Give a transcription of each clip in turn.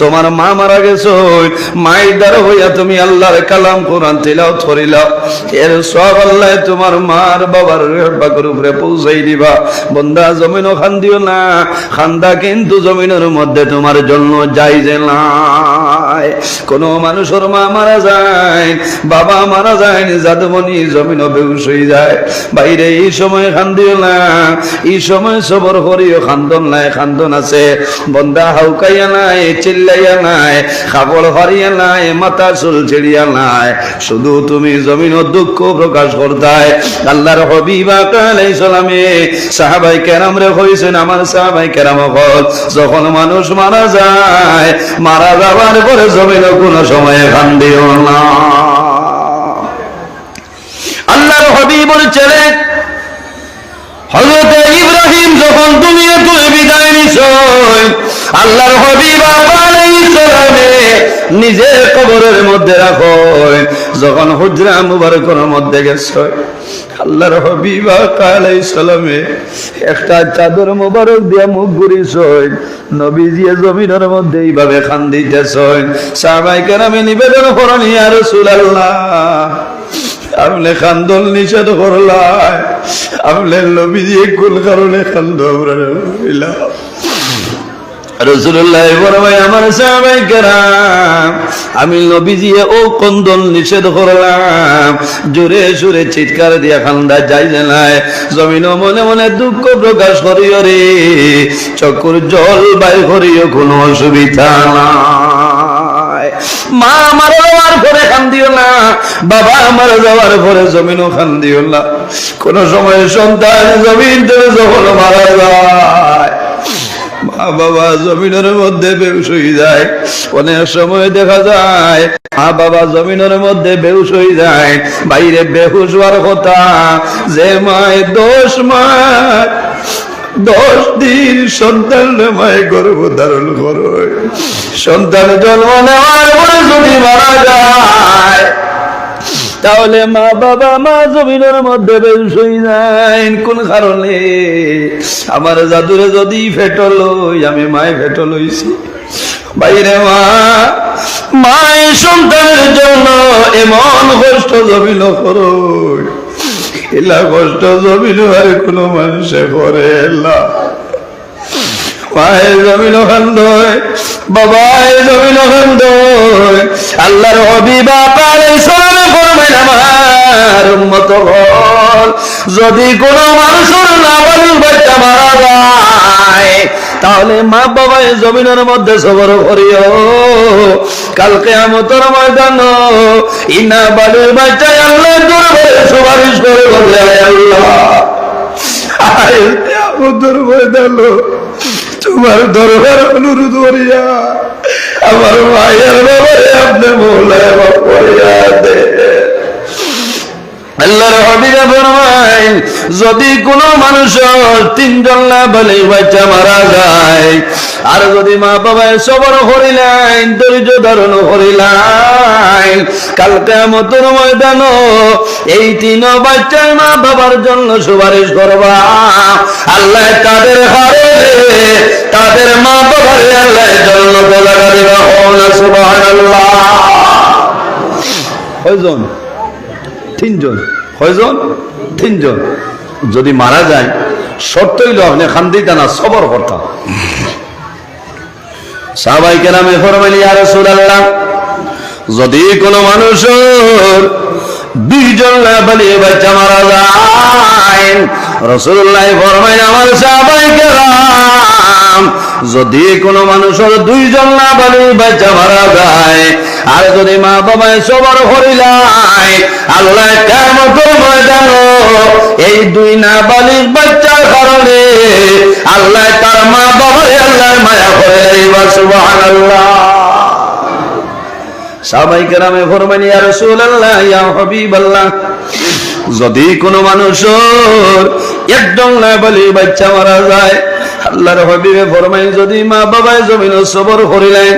তোমার মা মারা গেছো মায়ের দ্বারা হইয়া তুমি আল্লাহর কালাম কোরআন তিলাও ধরিলাও এর সব আল্লাহ তোমার মার বাবার বাকর উপরে পৌঁছাই দিবা। বন্দা জমিন খান দিও না। খান্দা কিন্তু জমিনের মধ্যে তোমার জন্য যাই যে নাই। কোন মানুষের মা মারা যায়, বাবা মারা যায় যাদবনি জমিন বেউস হয়ে যায়। বাইরে এই সময় খান দিও না। এই সময় সবর করিও, খান্দন নাই, খান্দন আছে। বন্দা হাউকাইয়া নাই চিল্লাইয়া নাই হারিয়া নাই, মাথা চুল ছেড়িয়া নাই। শুধু তুমি জমিন দুঃখ প্রকাশ করতায় আল্লাহর হবিবা কালাই সালামে সাহাবাই কেরাম রে হয়েছেন আমার সাহাবাই কেরাম হল। যখন মানুষ মারা যায়, মারা যাওয়ার পরে জমিন কোনো সময় কান্দিও না। আল্লাহর হবিবর ছেলে, হযরত ইব্রাহিম যখন দুনিয়া তুলে বিদায় নিছয় আল্লাহর হবিব নিজে কবরের মধ্যে রাখো। যখন হুজরা মুবারকের মধ্যে গেছে, আল্লাহর হবিবা আলাইহিস সালামে একটা চাদর মুবারক দিয়া মুখ জমিনের মধ্যে এইভাবে কেরামে নিবেদন খান্দল নিষেধ দিয়ে কোন কারণে খান্দ আমার আমি নবীজি ও কন্দল নিষেধ করলাম। জোরে সুরে চিৎকার দিয়া খান্দা যাই জানায় জমিন মনে মনে দুঃখ প্রকাশ করিও রে। চকুর জল বাই করিও কোনো অসুবিধা নাই। মা আমার যাওয়ার পরে খান দিও না, বাবা আমার যাওয়ার পরে জমিনও খান দিও না। কোন সময় সন্তান জমিন থেকে যখন মারা যায় মা বাবা জমিনের মধ্যে বেউস হয়ে যায়। অনেক সময় দেখা যায়, মা বাবা জমিনের মধ্যে বেউস হয়ে যায়। বাইরে বেহুশ হওয়ার কথা, যে মায় দোষ মায় দশ দিন সন্তান মায় গর্ভ ধারণ করো। সন্তান জন্ম নেওয়ার পরে যদি মারা যায় তাহলে মা বাবা মা জমিনের মধ্যে বেশ হয়ে যায় কোন কারণে? আমার জাদুরে যদি ফেটল আমি মায় ফেটল হইছি। বাইরে মা মায় সন্তানের জন্য এমন কষ্ট জমিল করো। এলা কষ্ট জমিল আর কোনো মানুষে করে এলা মায়ের জমিন বাবায় জমিন আল্লাহর ইসলামে করবেন আমার উন্মত হল যদি কোনো মানুষের বাচ্চা মারা যায়, তাহলে মা বাবায় জমিনের মধ্যে সবর করিও। কালকে আমতর ময়দান ইনা বালির বাচ্চায় আল্লাহ দরবারে সুপারিশ করে বলে আল্লাহ। আয় আমতর তোমার দরবার অনুরোধ করিয়া আমার মায়ের বাবারে আপনি মৌলায় আল্লাহর হবিরা ফরমায়, যদি কোনো মানুষ তিনজন না বলে বাচ্চা মারা যায়, আর যদি মা বাবায় সবর করিলেন, ধৈর্য ধারণ করিলেন কালকে মতন ময়দান এই তিন বাচ্চার মা বাবার জন্য সুপারিশ করবা। আল্লাহ তাদের হারে, তাদের মা বাবার আল্লাহ জন্য বলা দিবা সুবহানাল্লাহ। কয়জন? তিনজন। কয়জন? তিনজন। যদি মারা যায়, শর্তই লগ্নে খান্দিতা না সবর কথা সাহাবাই কেরামে ফরমাইল ইয়া রাসূলুল্লাহ, যদি কোন মানুষের দুইজন না বাচ্চা মারা যায় রসুল্লাহ ফরমাইন আমার সাহাবাই কেরাম যদি কোনো মানুষের দুইজন না বলি বাচ্চা মারা যায় আর যদি মা বাবায় সবার হরিলাই আল্লাহ কেমত ময়দান এই দুই না বালির বাচ্চার কারণে আল্লাহ তার মা বাবায় আল্লাহ মায়া করে সুবহানাল্লাহ। সাহাবাই কেরামে ফরমানি ইয়া রাসূলুল্লাহ, ইয়া হাবিবাল্লাহ। যদি কোনো মানুষের একদম না বলি বাচ্চা মারা যায় আল্লাহর হবিবে ফরমাই যদি মা বাবায় জমিন সবর করিলেন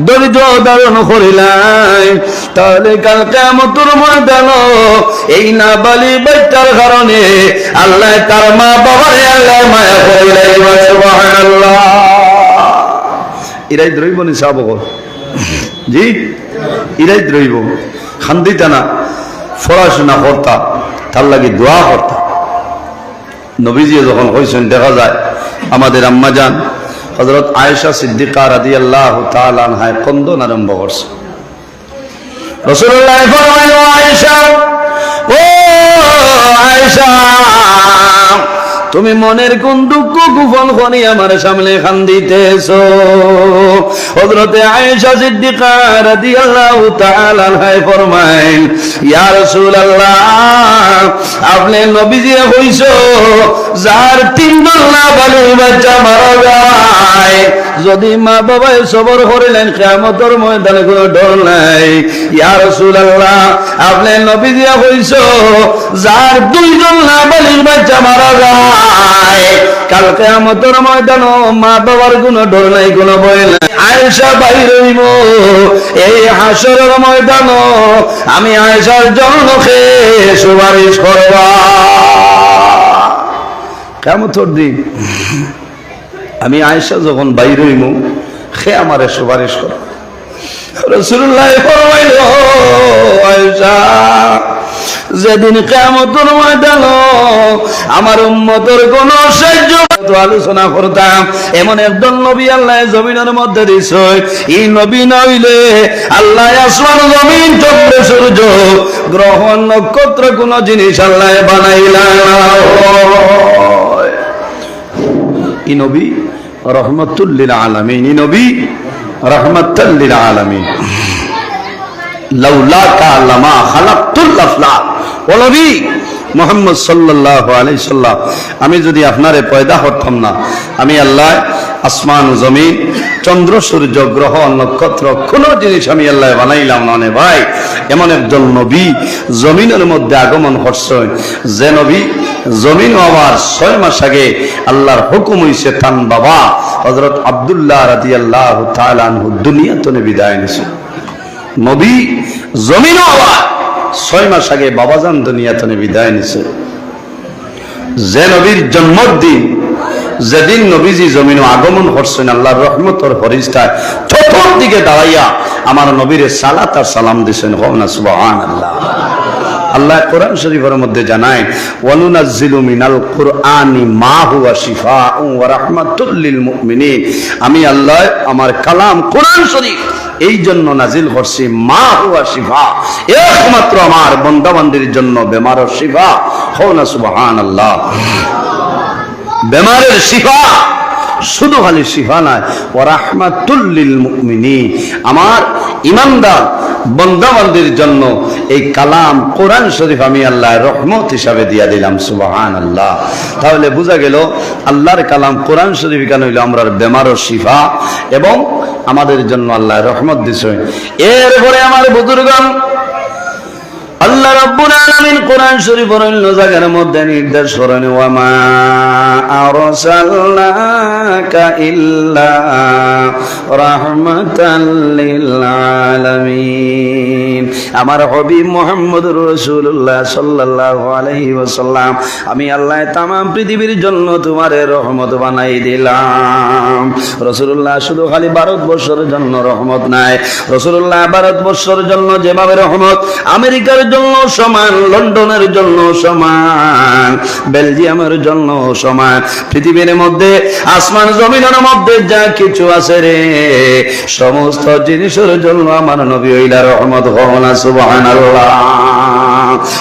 দরিদ্র ধারণ করিলেন, তাহলে কাল কেমতুর ময়দান এই না বালি বাচ্চার কারণে আল্লাহ তার মা বাবায় আল্লাহ মায়া ইরাই দ্রৈব জি? দ্রৈব। না তার লাগি দোয়া করতা নবীজি যখন হয়েছেন দেখা যায় আমাদের আম্মা যান হজরত আয়েশা সিদ্দিকা রাদি আল্লাহ তালানহায় কন্দন আরম্ভ করছে। রসুল্লাহ ও আয়েশা তুমি মনের কোন দুঃখ গোপন করি আমার সামনে খান দিতেছ। হযরতে আয়েশা সিদ্দিকা রাদিয়াল্লাহু তাআলা আনহা ফরমাইল ইয়া রাসূলুল্লাহ, আপনি নবীজি যার তিন না বালু বাচ্চা মারা যায়। যদি মা বাবাই সবর করিলেন, কিয়ামতের ময়দানে কোনো ডর নাই। ইয়া রাসূলুল্লাহ, আপনি নবীজি কইছো যার দুইজন না বালির বাচ্চা মারা যায়। কাল কিয়ামতের ময়দান, মা বাবার কোনো ডর নাই, কোনো ভয় নাই। আয়েশা বাইর হইব, এই হাসরের ময়দান, আমি আয়েশার জন্য সুপারিশ করবা। কেমতর দিন আমি আয়েশা যখন বাইর হইমু সে আমারে সুপারিশ কর রসুল্লাহ আয়েশা। যেদিন ময়দান আমার উম্মতর কোন সাহায্য আলোচনা করতাম। এমন একজন নবী আল্লাহ জমিনের মধ্যে দিছ। এই নবী নইলে আল্লাহ আসমান জমিন, চন্দ্র, সূর্য, গ্রহ, নক্ষত্র, কোন জিনিস আল্লাহ বানাইলা ই নবী রহমতুল্লিল আলামিন। ই নবী রহমতুল্লিল আলামিন। লাউলাকা লামা খালাকতুল আফলাক। ও নবী মোহাম্মদ সাল্লাল্লাহু আলাইহি সাল্লাম, আমি যদি আপনারে পয়দা করতাম না, আমি আল্লাহ আসমান জমিন, চন্দ্র, সূর্য, গ্রহ, নক্ষত্র, কোন জিনিস আমি আল্লাহ বানাইলাম না ভাই। এমন একজন নবী জমিনের মধ্যে আগমন করছেন যে নবী জমিন হওয়ার ছয় মাস আগে আল্লাহর হুকুম হইছে তান বাবা হজরত আবদুল্লাহ রাজি আল্লাহ তালানহু দুনিয়া তনে বিদায় নিছে। নবী জমিন হওয়ার ছয় মাস আগে বাবাজান দুনিয়া তনে বিদায় নিছে। যে নবীর জন্মদিন, যেদিন নবীজি জমিন আগমন করছেন, আল্লাহর রহমতর ফরিস্তায় চতুর্দিকে দাঁড়াইয়া আমার নবীরে সালাত আর সালাম দিছেন। হনা সুবহান আল্লাহ আল্লাহ কোরআন শরীফের মধ্যে জানায় আমি আল্লাহ, আমার কালাম কোরআন শরীফ এই জন্য নাজিল করছি, মা হুয়া শিফা। একমাত্র আমার বন্দাবান্দির জন্য বেমার শিফা। হো না সুবাহান আল্লাহ বেমারের শিফা শুধু খালি শিফা নয় ও রাহমাতুল্লিল মুমিনী আমার ইমানদার বন্দাবান্দির জন্য এই কালাম কোরআন শরীফ আমি আল্লাহ রহমত হিসাবে দিয়া দিলাম সুবাহান আল্লাহ তাহলে বোঝা গেল, আল্লাহর কালাম কোরআন শরীফ কেন হইল আমরা ও শিফা এবং আমাদের জন্য আল্লাহ রহমত দিছে। এরপরে আমার বুজুর্গণ আল্লাহ আলামিন কোরআন শরীফের অন্য জায়গার মধ্যে নির্দেশ করেন ইল্লা রাহমাতাল লিল আলামিন আমার হাবিব মুহাম্মদুর রাসূলুল্লাহ সাল্লাল্লাহু আলাইহি ওয়াসাল্লাম, আমি আল্লাহ তামাম পৃথিবীর জন্য তোমারে রহমত বানাই দিলাম। রাসূলুল্লাহ শুধু খালি ভারতবর্ষের জন্য রহমত নাই। রাসূলুল্লাহ ভারতবর্ষের জন্য যেভাবে রহমত, আমেরিকার জন্য সমান, লন্ডনের জন্য সমান, বেলজিয়ামের জন্য সমান, পৃথিবীর মধ্যে, আসমান জমিনের মধ্যে যা কিছু আছে রে, সমস্ত জিনিসের জন্য আমার নবী ওইলার রহমত হনা সুবহানাল্লাহ।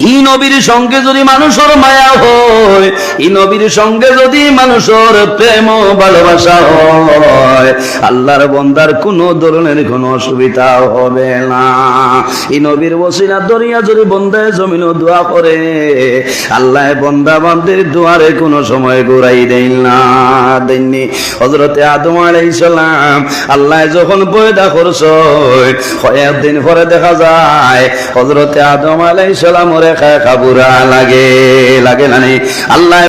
ই সঙ্গে যদি মানুষের মায়া হয় সঙ্গে যদি মানুষের প্রেম ভালোবাসা হয়, আল্লাহর বন্দার কোন ধরনের কোন অসুবিধা হবে না। ই নবীর দরিয়া যদি বন্দায় জমিন দোয়া করে আল্লাহ বন্দা বান্দের দুয়ারে কোনো সময় ঘুরাই দেন না। দেননি হজরতে আদম আলাইহিস সালাম আল্লাহ যখন পয়দা করছ কয়েকদিন পরে দেখা যায় হজরতে আদম আলাইহিস সালামের খায় খাবুরা লাগে লাগে না নেই। আল্লাহ